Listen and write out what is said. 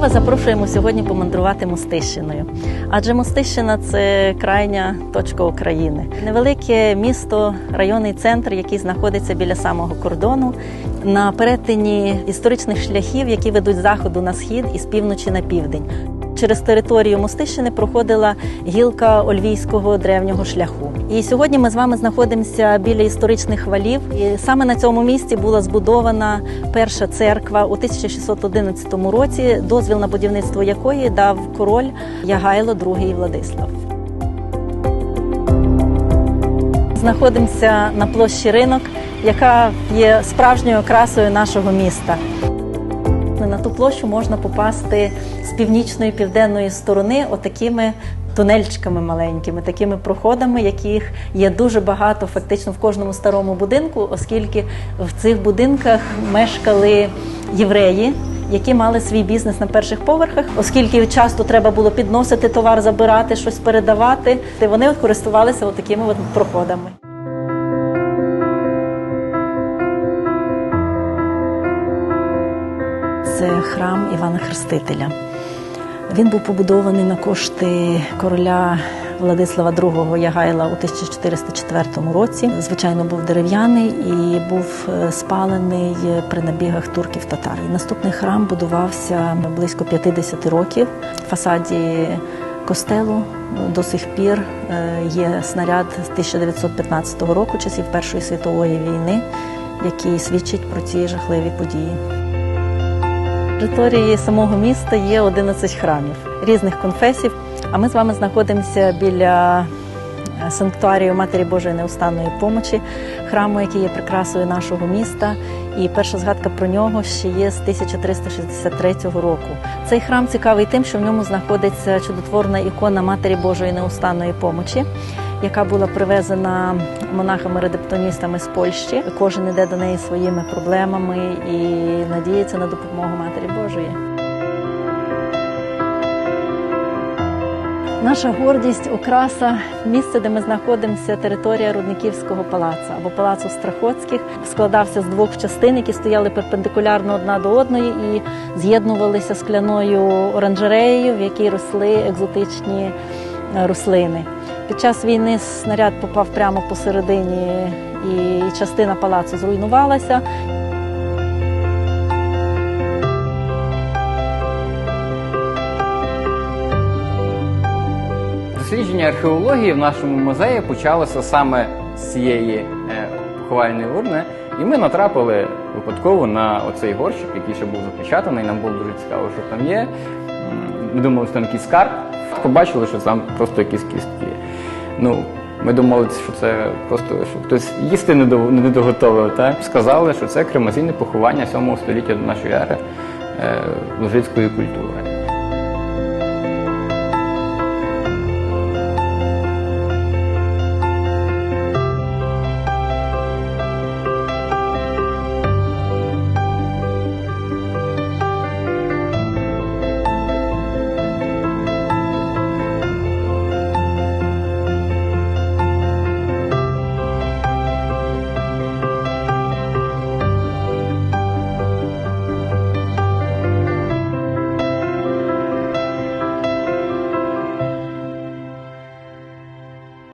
вас запрошуємо сьогодні помандрувати Мостищиною. Адже Мостищина це крайня точка України. Невелике місто, районний центр, який знаходиться біля самого кордону, на перетині історичних шляхів, які ведуть з заходу на схід і з півночі на південь. Через територію Мостищини проходила гілка Ольвійського древнього шляху. І сьогодні ми з вами знаходимося біля історичних валів. І саме на цьому місці була збудована перша церква у 1611 році, дозвіл на будівництво якої дав король Ягайло II Владислав. Знаходимося на площі ринок, яка є справжньою окрасою нашого міста. На ту площу можна попасти з північної південної сторони отакими тунельчиками маленькими, такими проходами, яких є дуже багато, фактично в кожному старому будинку, оскільки в цих будинках мешкали євреї. Які мали свій бізнес на перших поверхах, оскільки часто треба було підносити товар, забирати щось передавати, вони користувалися такими от проходами. Це храм Івана Хрестителя. Він був побудований на кошти короля Владислава II Ягайла у 1404 році. Звичайно, був дерев'яний і був е, спалений при набігах турків татар. Наступний храм будувався близько 50 років. В фасаді костелу до сих пір е, є снаряд з 1915 року, часів Першої світової війни, який свідчить про ці жахливі події. Території самого міста є 11 храмів різних конфесій. А ми з вами знаходимося біля санктуарію Матері Божої Неустанної помочі, храму, який є прикрасою нашого міста. І перша згадка про нього ще є з 1363 року. Цей храм цікавий тим, що в ньому знаходиться чудотворна ікона Матері Божої Неустанної помочі. Яка була привезена монахами-редептоністами з Польщі. Кожен іде до неї своїми проблемами і надіється на допомогу Матері Божої. Наша гордість, окраса, місце, де ми знаходимося, територія Рудниківського палацу або палацу Страхоцьких, складався з двох частин, які стояли перпендикулярно одна до одної і з'єднувалися скляною оранжереєю, в якій росли екзотичні рослини. Під час війни снаряд попав прямо посередині, і частина палацу зруйнувалася. Дослідження археології в нашому музеї почалося саме з цієї е, поховальної урни, і ми натрапили випадково на оцей горщик, який ще був запечатаний. Нам було дуже цікаво, що там є. Ми думали, що там якийсь скарб. Побачили, що там просто якісь кістки. Ну, ми думали, що це просто що хтось їсти не до- доготовив. Так? Сказали, що це кремаційне поховання 7 століття до нашої ери е, лужицької культури.